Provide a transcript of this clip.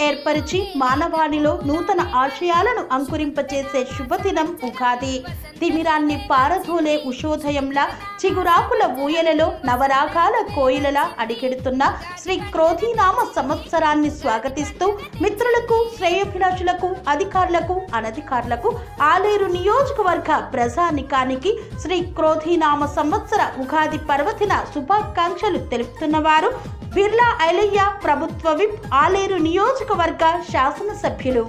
ఏర్పరిచి మానవాళిలో నూతన ఆశయాలను అంకురింపచేసే శుభదినం ఉగాది. తిమిరాన్ని పారధోలే ఉషోదయంలా చిగురాకుల ఊయలలో నవరాగాల కోయిలలా అడిగెడుతున్న శ్రీ క్రోధీనామ సంవత్సరాన్ని స్వాగతిస్తూ మిత్రులకు శ్రేయోభిలాషులకు అధికారులకు అనధికారులకు ఆలేరు నియోజకవర్గ ప్రజానికానికి శ్రీ క్రోధీనామ సంవత్సర ఉగాది పర్వదిన శుభాకాంక్షలు తెలుపుతున్నవారు బిర్లా ఐలయ్య ప్రభుత్వ విప్ ఆలేరు నియోజకవర్గ శాసనసభ్యులు.